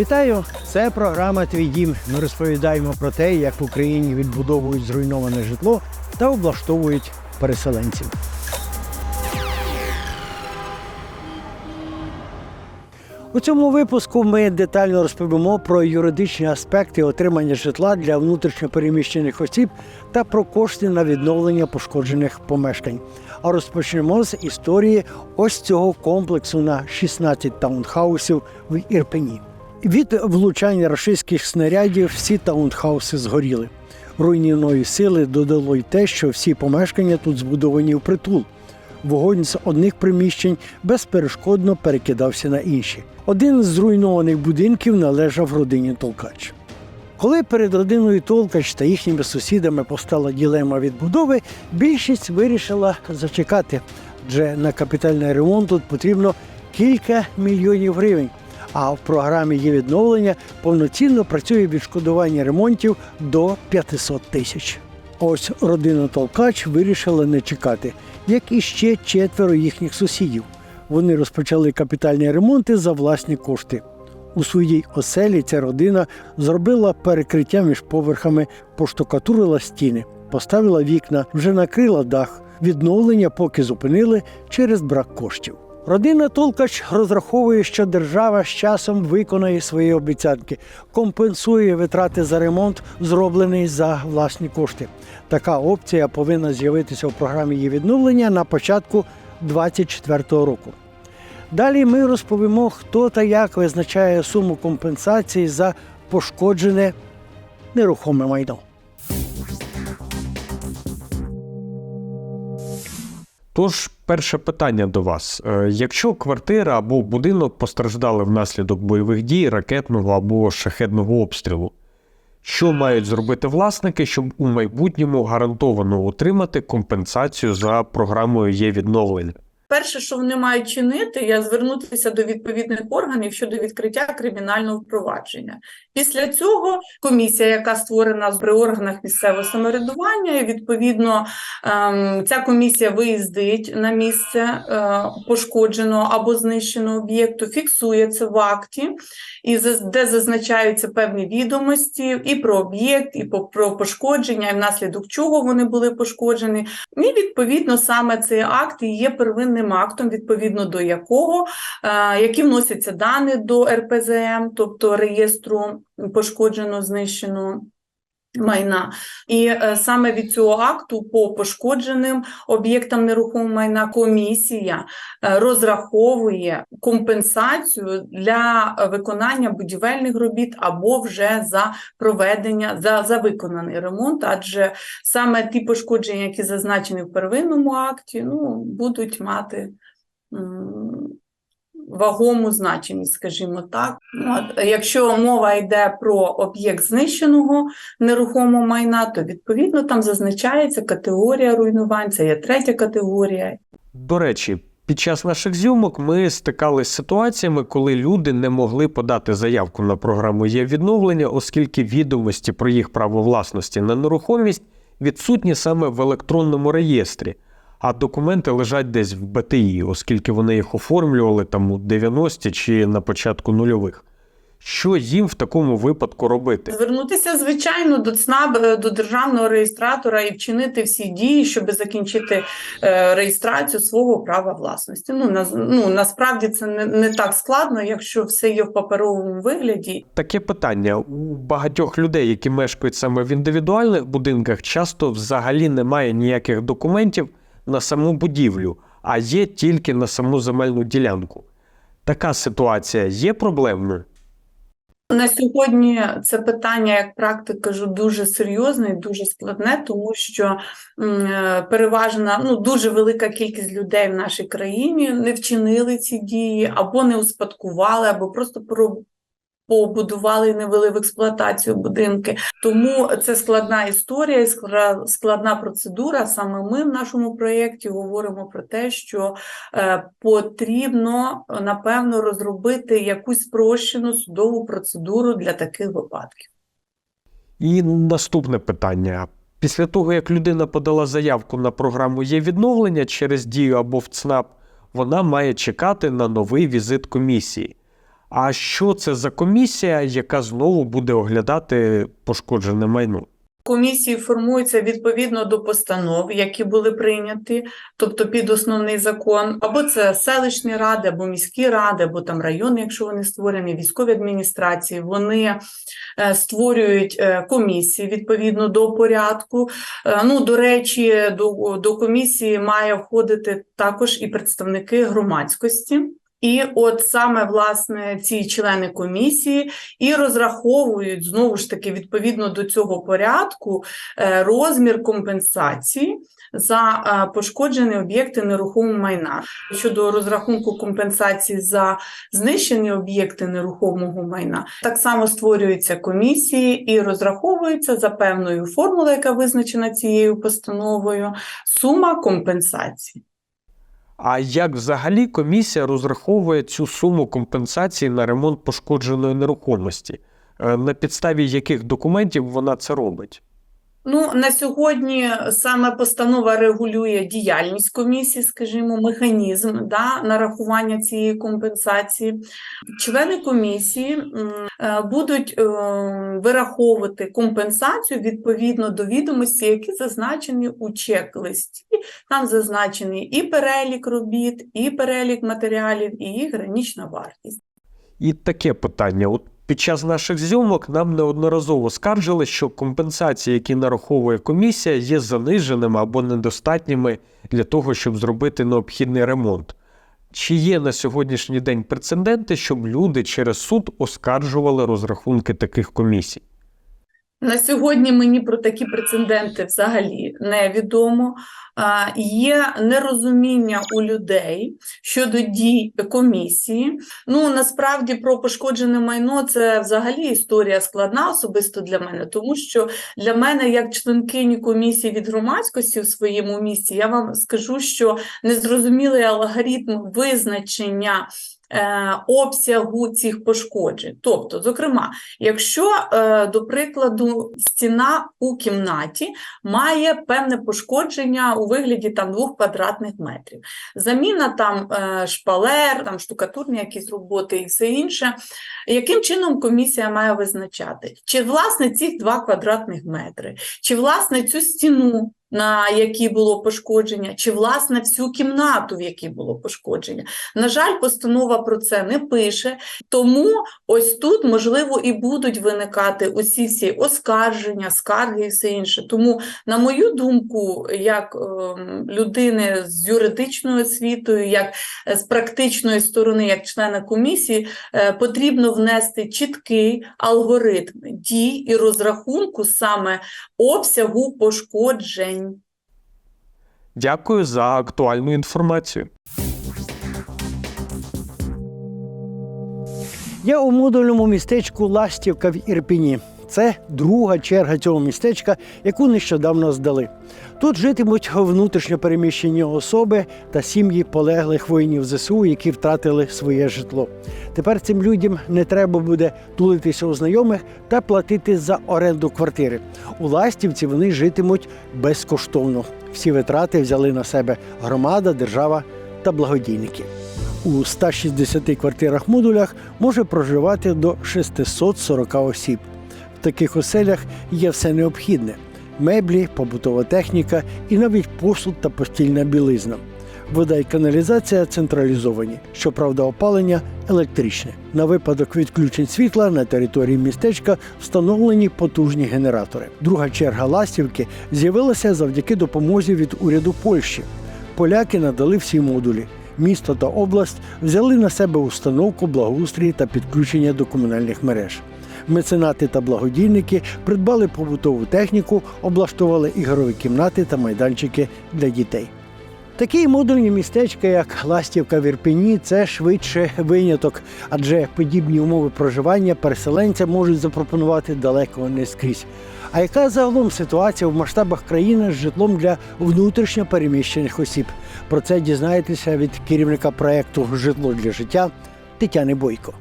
Вітаю! Це програма Твій дім. Ми розповідаємо про те, як в Україні відбудовують зруйноване житло та облаштовують переселенців. У цьому випуску ми детально розповімо про юридичні аспекти отримання житла для внутрішньопереміщених осіб та про кошти на відновлення пошкоджених помешкань. А розпочнемо з історії ось цього комплексу на 16 таунхаусів в Ірпені. Від влучання рашистських снарядів всі таунхауси згоріли. Руйнівної сили додало й те, що всі помешкання тут збудовані в притул. Вогонь з одних приміщень безперешкодно перекидався на інші. Один з зруйнованих будинків належав родині Толкач. Коли перед родиною Толкач та їхніми сусідами постала ділема відбудови, більшість вирішила зачекати, адже на капітальний ремонт тут потрібно кілька мільйонів гривень. А в програмі є відновлення повноцінно працює відшкодування ремонтів до 500 тисяч. Ось родина Толкач вирішила не чекати, як і ще четверо їхніх сусідів. Вони розпочали капітальні ремонти за власні кошти. У своїй оселі ця родина зробила перекриття між поверхами, поштукатурила стіни, поставила вікна, вже накрила дах. Відновлення поки зупинили через брак коштів. Родина Толкач розраховує, що держава з часом виконає свої обіцянки, компенсує витрати за ремонт, зроблений за власні кошти. Така опція повинна з'явитися у програмі її відновлення на початку 2024 року. Далі ми розповімо, хто та як визначає суму компенсації за пошкоджене нерухоме майно. Тож, перше питання до вас: Е, якщо квартира або будинок постраждали внаслідок бойових дій, ракетного або шахедного обстрілу, що мають зробити власники, щоб у майбутньому гарантовано отримати компенсацію за програмою є відновлення? Перше, що вони мають чинити, є звернутися до відповідних органів щодо відкриття кримінального впровадження. Після цього комісія, яка створена при органах місцевого самоврядування, і відповідно ем, ця комісія виїздить на місце е, пошкодженого або знищеного об'єкту, фіксує це в акті, і де зазначаються певні відомості і про об'єкт, і про пошкодження, і внаслідок чого вони були пошкоджені. І відповідно саме цей акт і є первинним актом, відповідно до якого е, які вносяться дані до РПЗМ, тобто реєстру пошкоджено знищеного. Майна, і е, саме від цього акту по пошкодженим об'єктам нерухомого майна комісія е, розраховує компенсацію для виконання будівельних робіт або вже за проведення за, за виконаний ремонт, адже саме ті пошкодження, які зазначені в первинному акті, ну будуть мати. Вагому значимість, скажімо так. От, якщо мова йде про об'єкт знищеного нерухомого майна, то відповідно там зазначається категорія руйнувань, це є третя категорія. До речі, під час наших зйомок ми стикалися з ситуаціями, коли люди не могли подати заявку на програму є відновлення, оскільки відомості про їх право власності на нерухомість відсутні саме в електронному реєстрі, а документи лежать десь в БТІ, оскільки вони їх оформлювали там у 90-ті чи на початку нульових. Що їм в такому випадку робити? Звернутися, звичайно, до ЦНАБ, е, до державного реєстратора і вчинити всі дії, щоб закінчити е, реєстрацію свого права власності. Ну, на, ну насправді це не, не так складно, якщо все є в паперовому вигляді. Таке питання у багатьох людей, які мешкають саме в індивідуальних будинках, часто взагалі немає ніяких документів на саму будівлю, а є тільки на саму земельну ділянку. Така ситуація є проблемною. На сьогодні це питання, як практик кажу, дуже серйозне і дуже складне, тому що е, переважна, ну дуже велика кількість людей в нашій країні не вчинили ці дії, або не успадкували, або просто про. Побудували і не вели в експлуатацію будинки, тому це складна історія, складна процедура. Саме ми в нашому проєкті говоримо про те, що е, потрібно напевно розробити якусь спрощену судову процедуру для таких випадків. І наступне питання. Після того, як людина подала заявку на програму є відновлення через дію або в ЦНАП, вона має чекати на новий візит комісії. А що це за комісія, яка знову буде оглядати пошкоджене майно? Комісії формуються відповідно до постанов, які були прийняті, тобто під основний закон, або це селищні ради, або міські ради, або там райони, якщо вони створені, військові адміністрації. Вони е, створюють е, комісії відповідно до порядку. Е, Ну, до речі, до, до комісії має входити також і представники громадськості. І от саме власне ці члени комісії і розраховують знову ж таки відповідно до цього порядку е, розмір компенсації за е, пошкоджені об'єкти нерухомого майна. Щодо розрахунку компенсації за знищені об'єкти нерухомого майна, так само створюються комісії і розраховується за певною формулою, яка визначена цією постановою, сума компенсації. А як взагалі комісія розраховує цю суму компенсації на ремонт пошкодженої нерухомості? Е, На підставі яких документів вона це робить? Ну, на сьогодні саме постанова регулює діяльність комісії, скажімо, механізм да, нарахування цієї компенсації. Члени комісії е, будуть е, вираховувати компенсацію відповідно до відомості, які зазначені у чек-листі. Там зазначений і перелік робіт, і перелік матеріалів, і їх гранічна вартість. І таке питання: от під час наших зйомок нам неодноразово скаржили, що компенсації, які нараховує комісія, є заниженими або недостатніми для того, щоб зробити необхідний ремонт. Чи є на сьогоднішній день прецеденти, щоб люди через суд оскаржували розрахунки таких комісій? На сьогодні мені про такі прецеденти взагалі невідомо. Є нерозуміння у людей щодо дій комісії. Ну насправді про пошкоджене майно це взагалі історія складна особисто для мене, тому що для мене, як членкині комісії від громадськості в своєму місті, я вам скажу, що незрозумілий алгоритм визначення. Е, Обсягу цих пошкоджень. Тобто, зокрема, якщо, е, до прикладу, стіна у кімнаті має певне пошкодження у вигляді там двох квадратних метрів, заміна там е, шпалер, там штукатурні якісь роботи і все інше, яким чином комісія має визначати, чи власне ці два квадратних метри, чи власне цю стіну, на якій було пошкодження, чи власне всю кімнату, в якій було пошкодження. На жаль, постанова про це не пише, тому ось тут, можливо, і будуть виникати усі всі оскарження, скарги і все інше. Тому, на мою думку, як ем, людини з юридичною освітою, як е, з практичної сторони, як члена комісії, е, потрібно внести чіткий алгоритм дій і розрахунку саме обсягу пошкоджень. Дякую за актуальну інформацію. Я у модульному містечку Ластівка в Ірпіні. Це друга черга цього містечка, яку нещодавно здали. Тут житимуть внутрішньо переміщені особи та сім'ї полеглих воїнів ЗСУ, які втратили своє житло. Тепер цим людям не треба буде тулитися у знайомих та платити за оренду квартири. У Ластівці вони житимуть безкоштовно. Всі витрати взяли на себе громада, держава та благодійники. У 160 квартирах модулях може проживати до 640 осіб. Таких оселях є все необхідне: меблі, побутова техніка і навіть посуд та постільна білизна. Вода і каналізація централізовані, щоправда, опалення електричне. На випадок відключень світла на території містечка встановлені потужні генератори. Друга черга ластівки з'явилася завдяки допомозі від уряду Польщі. Поляки надали всі модулі. Місто та область взяли на себе установку благоустрій та підключення до комунальних мереж. Меценати та благодійники придбали побутову техніку, облаштували ігрові кімнати та майданчики для дітей. Такі модульні містечка, як Ластівка в Ірпені, це швидше виняток, адже подібні умови проживання переселенцям можуть запропонувати далеко не скрізь. А яка загалом ситуація в масштабах країни з житлом для внутрішньо переміщених осіб? Про це дізнаєтеся від керівника проекту Житло для життя Тетяни Бойко.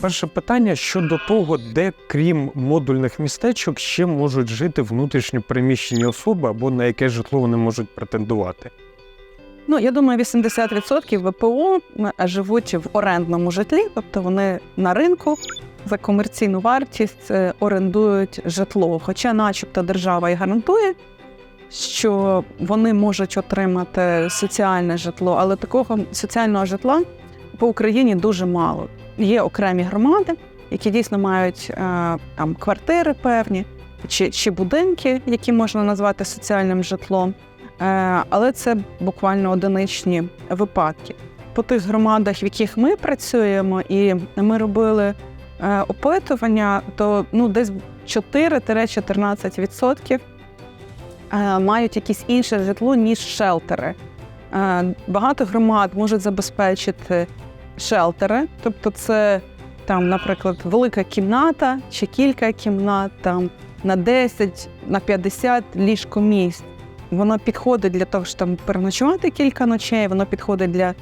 Перше питання щодо того, де, крім модульних містечок, ще можуть жити внутрішньо переміщені особи або на яке житло вони можуть претендувати. Ну, я думаю, 80% ВПО живуть в орендному житлі, тобто вони на ринку за комерційну вартість е, орендують житло. Хоча, начебто, держава і гарантує, що вони можуть отримати соціальне житло, але такого соціального житла по Україні дуже мало. Є окремі громади, які дійсно мають е, там квартири певні чи, чи будинки, які можна назвати соціальним житлом. Е, але це буквально одиничні випадки. По тих громадах, в яких ми працюємо, і ми робили е, опитування, то ну, десь 4-14% е, мають якесь інше житло, ніж шелтери. Багато громад можуть забезпечити шелтери, тобто це там, наприклад, велика кімната чи кілька кімнат там на 10, на 50 ліжкомісць. Воно підходить для того, щоб там переночувати кілька ночей, воно підходить для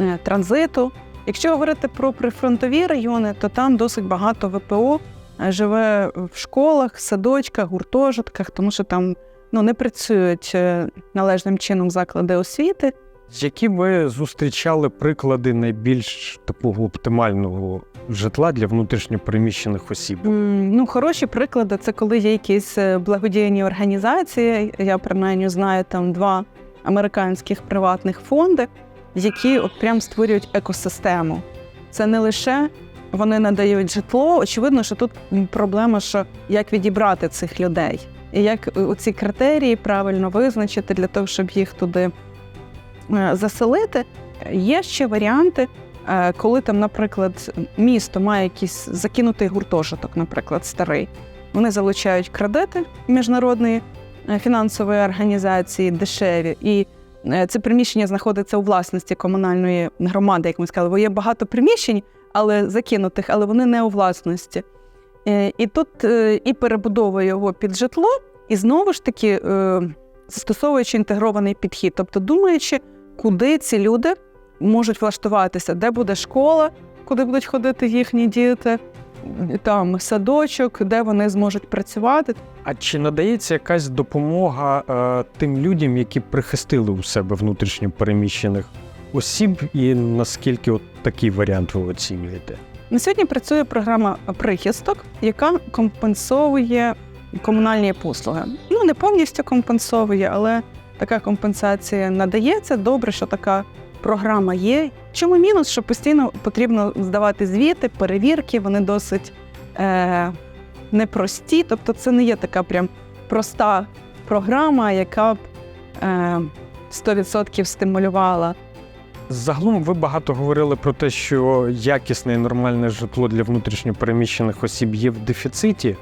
е, транзиту. Якщо говорити про прифронтові райони, то там досить багато ВПО е, живе в школах, садочках, гуртожитках, тому що там ну, не працюють е, належним чином заклади освіти. Які ви зустрічали приклади найбільш такого оптимального житла для внутрішньопереміщених осіб? Ну, хороші приклади це коли є якісь е, благодійні організації. Я принаймні знаю там два американських приватних фонди, які от прям створюють екосистему. Це не лише вони надають житло. Очевидно, що тут проблема, що як відібрати цих людей, і як е, ці критерії правильно визначити для того, щоб їх туди заселити. Є ще варіанти, Е, коли там, наприклад, місто має якийсь закинутий гуртожиток, наприклад, старий. Вони залучають кредити міжнародної е, фінансової організації дешеві, і е, це приміщення знаходиться у власності комунальної громади, як ми сказали, бо є багато приміщень, але закинутих, але вони не у власності. Е, І тут е, і перебудовує його під житло, і знову ж таки е, застосовуючи інтегрований підхід, тобто думаючи, куди ці люди можуть влаштуватися, де буде школа, куди будуть ходити їхні діти, там садочок, де вони зможуть працювати. А чи надається якась допомога е, тим людям, які прихистили у себе внутрішньопереміщених осіб, і наскільки от такий варіант ви оцінюєте? На сьогодні працює програма прихисток, яка компенсовує комунальні послуги. Ну не повністю компенсовує, але така компенсація надається. Добре, що така програма є. Чому мінус, що постійно потрібно здавати звіти, перевірки, вони досить е, непрості. Тобто, це не є така прям проста програма, яка б е, 100% стимулювала Загалом ви багато говорили про те, що якісне і нормальне житло для внутрішньопереміщених осіб є в дефіциті.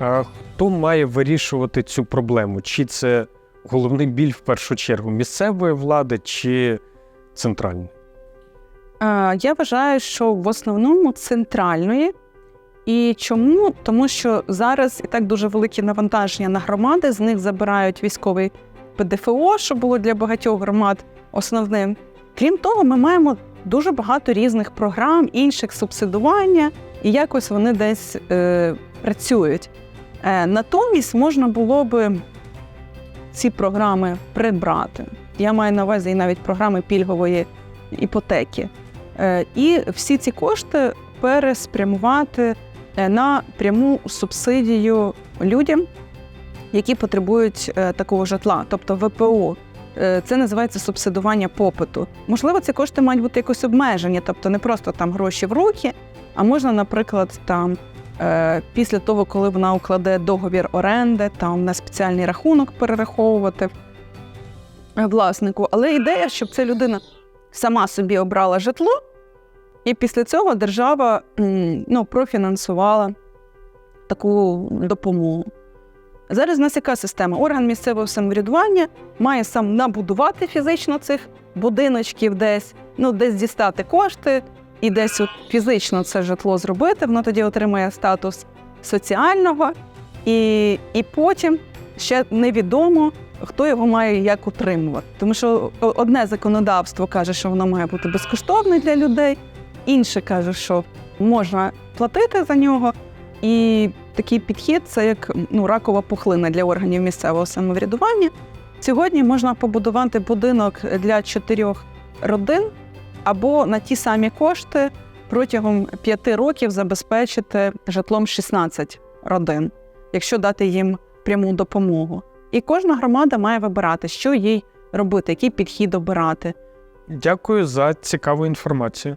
Хто має вирішувати цю проблему? Чи це головний біль в першу чергу місцевої влади чи центральної? Я вважаю, що в основному центральної. І чому? Тому що зараз і так дуже великі навантаження на громади, з них забирають військовий ПДФО, що було для багатьох громад основним. Крім того, ми маємо дуже багато різних програм, інших субсидування, і якось вони десь е, працюють. Е, натомість можна було би ці програми прибрати. Я маю на увазі і навіть програми пільгової іпотеки. Е, І всі ці кошти переспрямувати е, на пряму субсидію людям, які потребують е, такого житла, тобто ВПО. Це називається субсидування попиту. Можливо, ці кошти мають бути якось обмежені, тобто не просто там гроші в руки, а можна, наприклад, там після того, коли вона укладе договір оренди, там на спеціальний рахунок перераховувати е, власнику. Але ідея, щоб ця людина сама собі обрала житло, і після цього держава ну, профінансувала таку допомогу. Зараз в нас яка система? Орган місцевого самоврядування має сам набудувати фізично цих будиночків десь, ну десь дістати кошти і десь от фізично це житло зробити. Воно тоді отримає статус соціального, і, і потім ще невідомо, хто його має як утримувати. Тому що одне законодавство каже, що воно має бути безкоштовне для людей, інше каже, що можна платити за нього. І такий підхід це як ну, ракова пухлина для органів місцевого самоврядування. Сьогодні можна побудувати будинок для чотирьох родин або на ті самі кошти протягом п'яти років забезпечити житлом 16 родин, якщо дати їм пряму допомогу. І кожна громада має вибирати, що їй робити, який підхід обирати. Дякую за цікаву інформацію.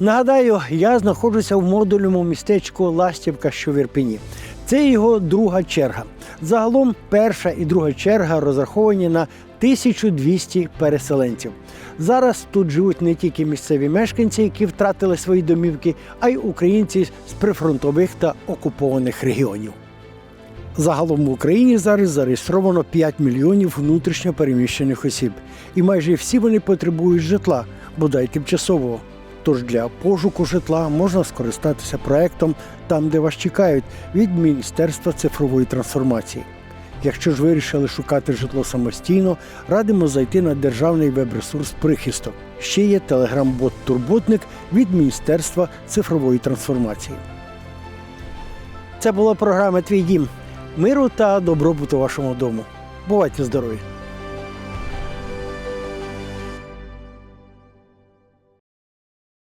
Нагадаю, я знаходжуся в модульному містечку Ластівка, що в Ірпені. Це його друга черга. Загалом перша і друга черга розраховані на 1200 переселенців. Зараз тут живуть не тільки місцеві мешканці, які втратили свої домівки, а й українці з прифронтових та окупованих регіонів. Загалом в Україні зараз зареєстровано 5 мільйонів внутрішньо переміщених осіб, і майже всі вони потребують житла, бодай тимчасового. Тож для пошуку житла можна скористатися проектом там, де вас чекають, від Міністерства цифрової трансформації. Якщо ж вирішили шукати житло самостійно, радимо зайти на державний веб-ресурс Прихисток. Ще є телеграм-бот Турботник від Міністерства цифрової трансформації. Це була програма Твій дім. Миру та добробуту вашому дому. Бувайте здорові!